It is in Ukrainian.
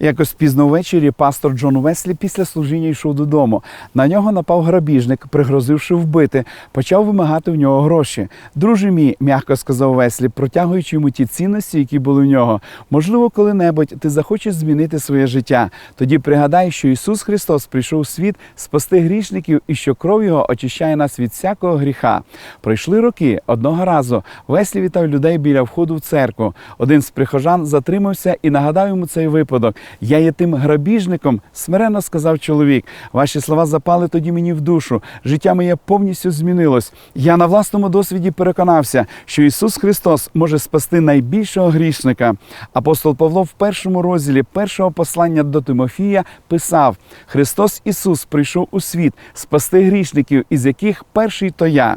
Якось пізно ввечері пастор Джон Веслі після служіння йшов додому. На нього напав грабіжник, пригрозивши вбити, почав вимагати в нього гроші. Друже мій, м'яко сказав Веслі, протягуючи йому ті цінності, які були в нього. Можливо, коли-небудь ти захочеш змінити своє життя. Тоді пригадай, що Ісус Христос прийшов у світ спасти грішників і що кров його очищає нас від всякого гріха. Пройшли роки. Одного разу Веслі вітав людей біля входу в церкву. Один з прихожан затримався і нагадав йому цей випадок. Я є тим грабіжником, смиренно сказав чоловік. Ваші слова запали тоді мені в душу. Життя моє повністю змінилось. Я на власному досвіді переконався, що Ісус Христос може спасти найбільшого грішника. Апостол Павло в першому розділі першого послання до Тимофія писав: Христос Ісус прийшов у світ спасти грішників, із яких перший то я.